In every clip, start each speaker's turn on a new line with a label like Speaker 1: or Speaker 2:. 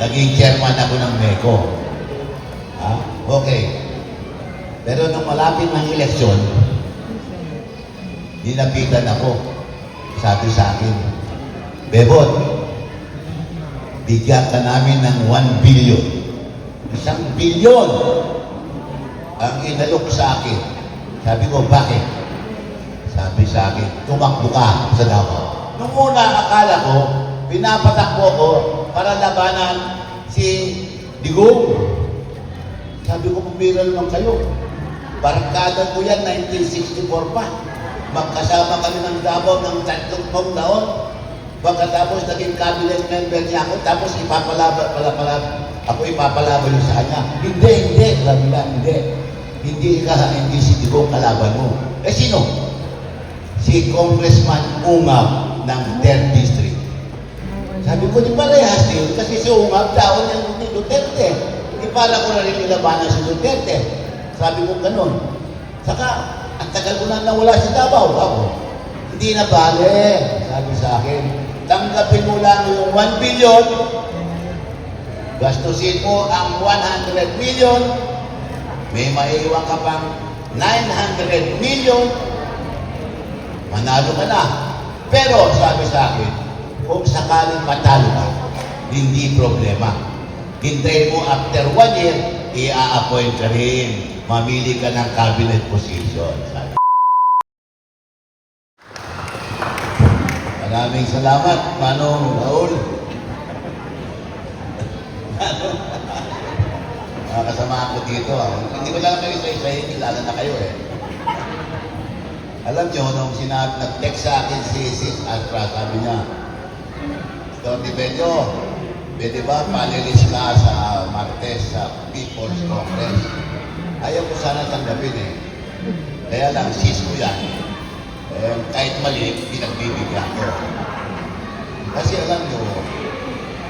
Speaker 1: naging chairman ako ng MECO. Ha? Okay. Pero nung malapit ng eleksyon, nilapitan ako. Sabi sa akin, Bebot, bigyan ka namin ng 1 billion. Isang bilyon ang inalok sa akin. Sabi ko, bakit? Sabi sa akin, tumakbo ka sa Davao. Nung una, akala ko, pinapatakbo ko para labanan si Digong. Sabi ko, pumira naman kayo. Barkada ko yan, 1964 pa. Magkasama kami ng Davao ng tatlong pong taon. Pagkatapos naging cabinet member niya ako, tapos ipapalaban, pala, pala, ako ipapalaban yun sa kanya. Hindi, hindi, sabi niya, hindi. Hindi ka, hindi si Digong kalaban mo. Eh sino? Si Congressman Ungab ng 3rd District. Sabi ko, di parehas din, kasi si Ungab, taon ng ni Duterte. Di para ko na rin nilabanan si Duterte. Sabi ko ganun. Saka, ang tagal ko na nawala si Davao. Ako, hindi na bale, sabi sa akin. Tanggapin mo lang yung 1 billion, gastusin mo ang 100 million, may maiiwan ka pang 900 million, manalo ka na. Pero sabi sa akin, kung sakaling matalo ka, hindi problema. Hintayin mo after one year, i-appoint ka rin. Mamili ka ng cabinet position. Maraming salamat, Manong Raul. Mga kasama ko dito. ah. Hindi ko lang kayo sa isa, kilala na kayo eh. Alam nyo, nung sinabi, nag-text sa akin si Sis Astra, sabi niya, Tony Benyo, pwede ba panelist ka sa Martes sa People's Congress? Ayaw ko sana tanggapin eh. Kaya lang, sis ko yan. Eh, kahit mali, pinagbibigyan ko. Kasi alam nyo,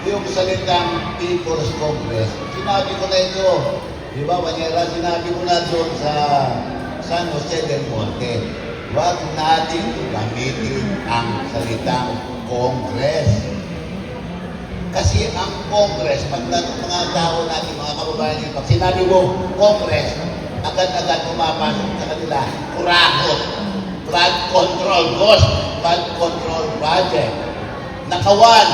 Speaker 1: yung salitang People's Congress, sinabi ko na ito. Di ba, Banyera, sinabi ko na doon sa San Jose del Monte, huwag natin gamitin ang salitang Congress. Kasi ang Congress, pag mga tao natin, mga kababayan pag sinabi mo Congress, agad-agad pumapasok sa kanila, kurakot, flood control, ghost, flood control project, nakawan.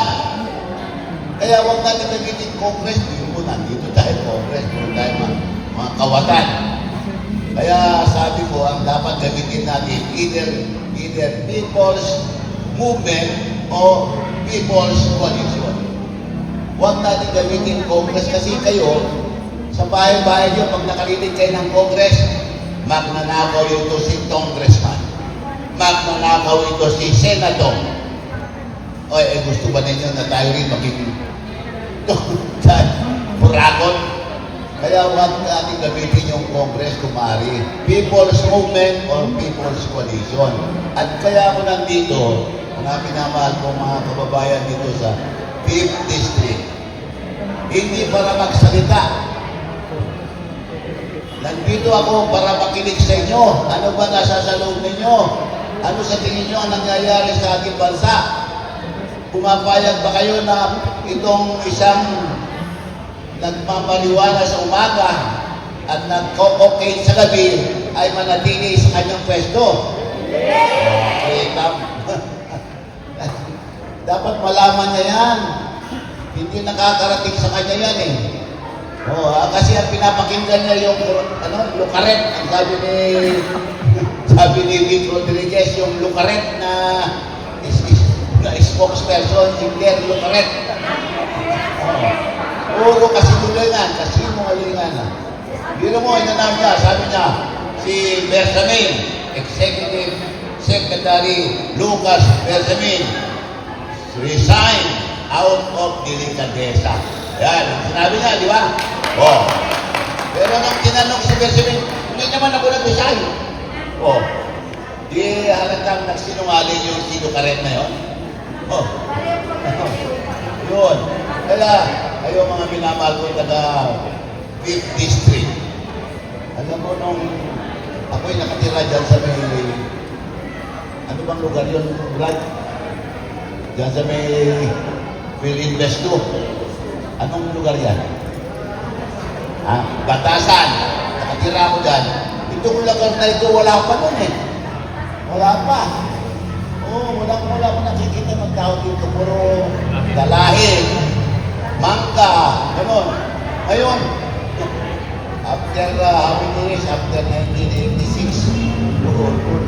Speaker 1: Kaya huwag natin gamitin Congress, hindi mo nandito tayo Congress, puro tayo mga, mga kawatan. Kaya sabi ko, ang dapat gamitin natin, either, either People's Movement o People's Coalition. Huwag natin gamitin Congress kasi kayo, sa bahay-bahay nyo, pag nakarinig kayo ng Congress, magnanakaw ito si Congressman. Magnanakaw ito si Senator. O eh, gusto ba ninyo na tayo rin maging Burakot? Kaya huwag natin gamitin yung Congress kumari. People's Movement or People's Coalition. At kaya ako nandito, mga pinamahal ko mga kababayan dito sa 5th District. Hindi para magsalita. Nandito ako para makinig sa inyo. Ano ba nasa sa loob ninyo? Ano sa tingin nyo ang nangyayari sa ating bansa? Pumapayag ba kayo na itong isang nagmamaliwana sa umaga at nagko-cocaine sa gabi ay manatili sa kanyang pwesto? Dapat malaman niya yan. Hindi nakakarating sa kanya yan eh. Oh, kasi ang pinapakinggan niya yung ano, lukaret, ang sabi ni sabi ni Vic Rodriguez, yung lukaret na is, is, na spokesperson, si Claire Lucaret. Oh. Puro kasi tulingan, kasi na. Biro mo, inanam niya, sabi niya, si Bersamin, Executive Secretary Lucas Bersamin, resign out of delicadeza. Yan, sinabi niya, di ba? Oh. Pero nung tinanong si Bersamin, hindi naman ako nag-resign. Oh. Di halatang nagsinungaling yung si Lucaret na yun. Oh. Yun. Kaya, kayo mga minamahal ko taga 5th District. Alam mo nung ako'y nakatira dyan sa may ano bang lugar yun, Brad? Dyan sa may Phil Investo. Anong lugar yan? Ha? Batasan. Nakatira ako dyan. Itong lugar na ito, wala pa nun eh. Wala pa. Oo, wala ko wala ko nakikita ng tao dito. Puro dalahin, mangga, gano'n. Ngayon, after uh, how many years? After 1986, to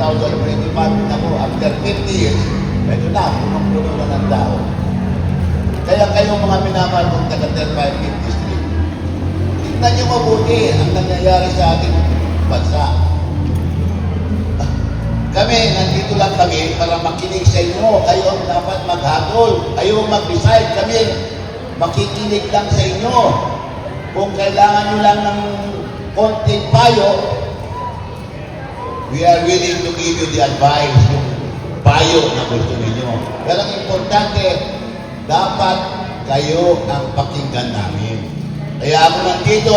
Speaker 1: 2025, ako, after 50 years, medyo na, punong-puno na ng tao. Kaya kayo mga minamahal kong taga 550 Street, tignan niyo mabuti ang nangyayari sa ating bansa. Kami, nandito lang kami para makinig sa inyo. Kayo ang dapat maghatol. Kayo ang mag-decide. Kami, makikinig lang sa inyo. Kung kailangan nyo lang ng konting payo, we are willing to give you the advice, yung payo na gusto ninyo. Pero ang importante, dapat kayo ang pakinggan namin. Kaya ako nandito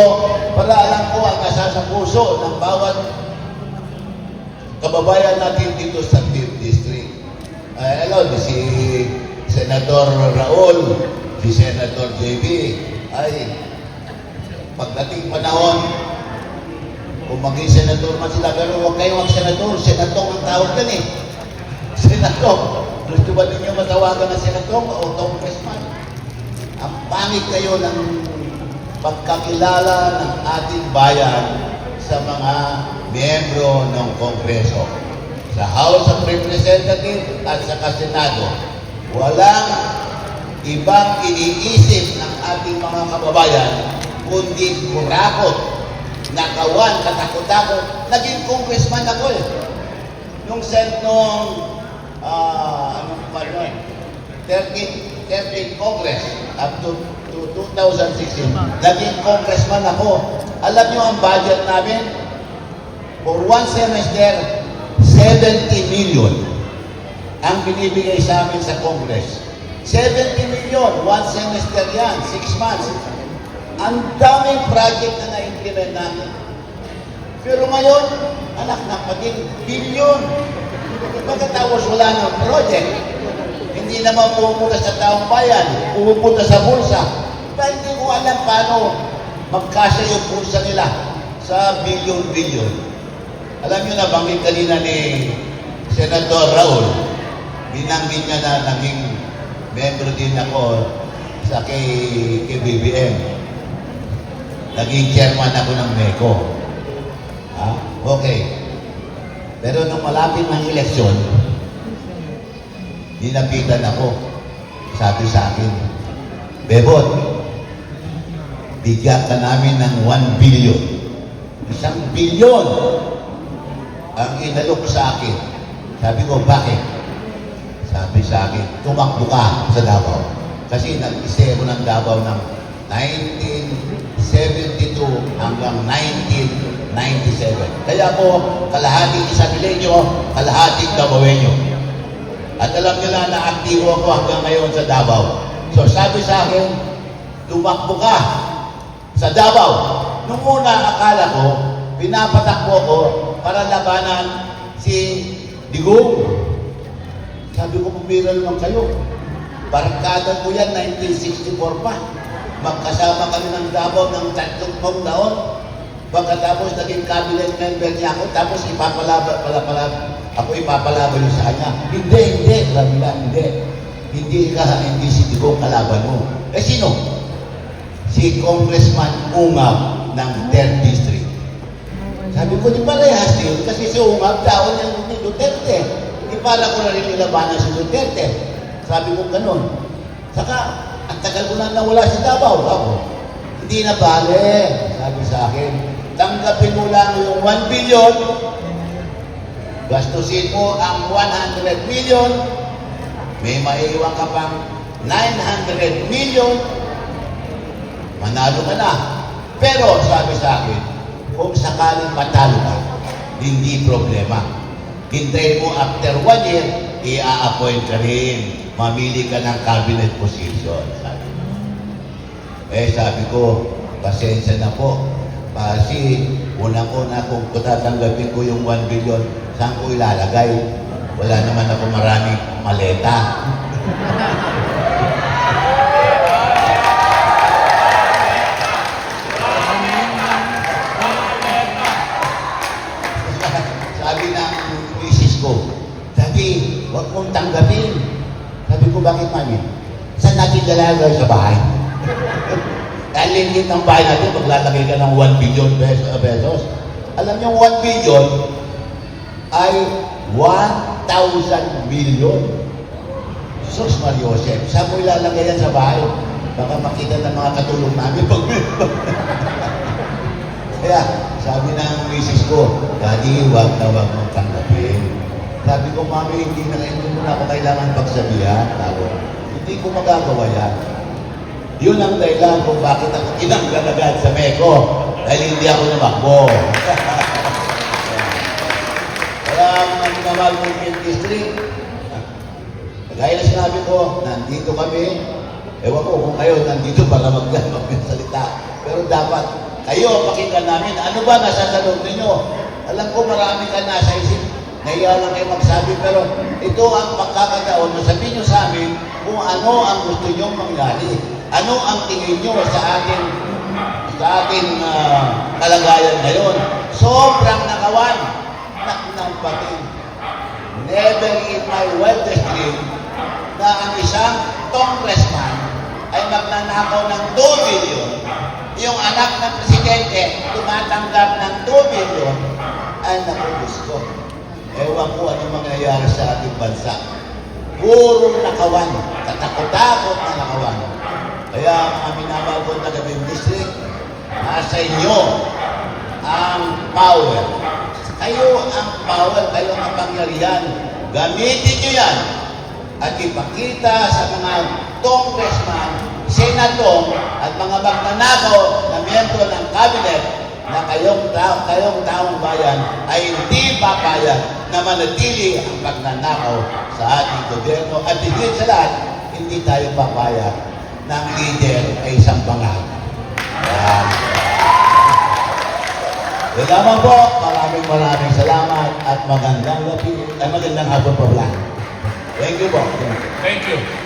Speaker 1: para alam ko ang nasa sa puso ng bawat kababayan natin dito sa 5th District. Uh, alam, si Senator Raul, si Senator JB, ay pagdating panahon, kung maging senador man sila, pero huwag kayo mag senador, senatong ang tawag yan eh. Senatong. Gusto ba ninyo matawagan ng senatong o congressman? Ang pangit kayo ng pagkakilala ng ating bayan sa mga miyembro ng Kongreso. Sa House of Representatives at sa Senado, walang ibang iniisip ng ating mga kababayan kundi kurakot, nakawan, katakot-takot. Naging congressman ako eh. Nung sen nung ah anong pa nun? 13, 13 Congress up to, to 2016. Naging congressman ako. Alam niyo ang budget namin? For one semester, 70 million ang binibigay sa amin sa Congress. 70 million, one semester yan, 6 months. Ang daming project na na-implement namin. Pero ngayon, anak ng pating bilyon. Pagkatapos wala ng project, hindi naman pumupunta sa taong bayan, pumupunta sa bulsa. Dahil hindi ko alam paano magkasya yung bulsa nila sa bilyon-bilyon. Alam niyo na, banggit kanina ni Senator Raul, binanggit niya na naging membro din ako sa kay, kay BBM. Naging chairman ako ng MECO. Ha? Okay. Pero nung malapit ng eleksyon, Dinapitan ako. Sabi sa akin, Bebot, bigyan ka namin ng 1 billion. Isang bilyon ang inalok sa akin. Sabi ko, bakit? Sabi sa akin, tumakbo ka sa Davao. Kasi nag-isa ako ng Davao ng 1972 hanggang 1997. Kaya ako, kalahating Isabelenyo, kalahating Davaoenyo. At alam nila na aktibo ako hanggang ngayon sa Davao. So sabi sa akin, tumakbo ka sa Davao. Nung una, akala ko, pinapatakbo ko para labanan si Digong. Sabi ko, pumira naman kayo. Barkada ko yan, 1964 pa. Magkasama kami ng Davao ng tatlong taon. Pagkatapos naging cabinet member niya ako, tapos ipapalaban, pala, ako ipapalaban yun sa kanya. Hindi, hindi, sabi na, hindi. Hindi ka, hindi si Digong kalaban mo. Eh sino? Si Congressman Ungab ng 3rd District. Sabi ko, di parehas yun, kasi si Ungab, tao niya ni Duterte. Di para ko na rin nilabanan si Duterte. Sabi ko ganun. Saka, ang tagal ko na nawala si Davao. Ako, hindi na bale, sabi sa akin. Tanggapin mo lang yung 1 billion, gastusin mo ang 100 million, may maiiwan ka pang 900 million, manalo ka na. Pero sabi sa akin, kung sakaling matalo ka, hindi problema. Hintayin mo after one year, i-appoint ka rin. Mamili ka ng cabinet position. Sabi. Eh sabi ko, pasensya na po. Kasi unang-una kung tatanggapin ko yung 1 billion, saan ko ilalagay? Wala naman ako maraming maleta. Sabi ng misis ko, Daddy, huwag mong tanggapin. Sabi ko, bakit mami? Saan natin dalaga sa bahay? Ang liit ng bahay natin, maglalagay ka ng 1 billion pesos. pesos. Alam niyo, 1 billion ay 1,000 billion. Sus Mariosep, saan mo ilalagay yan sa bahay? Baka makita ng mga katulong namin pag Kaya, sabi ng misis ko, Daddy, wag na wag mong tanggapin. Sabi ko, Mami, hindi na hindi mo na ako kailangan pagsabihan. Ako, hindi ko magagawa yan. Yun ang dahilan kung bakit ako tinanggal agad sa Meko. Dahil hindi ako namakbo. Kaya ang minamahal ng District, Gaya na sinabi ko, nandito kami. Ewan ko kung kayo nandito para mag magsalita. Pero dapat kayo pakinggan namin. Ano ba nasa sa loob ninyo? Alam ko marami ka nasa isip. Nahiya lang kayo magsabi. Pero ito ang pagkakataon na sabihin nyo sa amin kung ano ang gusto nyo mangyari. Ano ang tingin nyo sa ating sa ating ah, kalagayan ngayon. Sobrang nakawan. Nak ng pating. Never in my wildest dream na ang isang congressman ay magnanakaw ng 2 billion. Yung anak ng presidente tumatanggap ng 2 billion ay nakubos ko. Ewan ko ano mangyayari sa ating bansa. Puro nakawan, katakot-takot na nakawan. Kaya mga minamahal ko gabing district, nasa inyo ang power. Kayo ang power, kayo ang kapangyarihan. Gamitin nyo yan at ipakita sa mga congressman, senator at mga magnanakaw na miyembro ng cabinet na kayong, tao, kayong taong bayan ay hindi papayag na manatili ang pagnanakaw sa ating gobyerno at higit sa lahat, hindi tayo papayag ang leader ay isang bangag. Yan. Yan lamang po, maraming maraming salamat at magandang gabi, ay magandang hapon po lang. Thank you po.
Speaker 2: Thank you.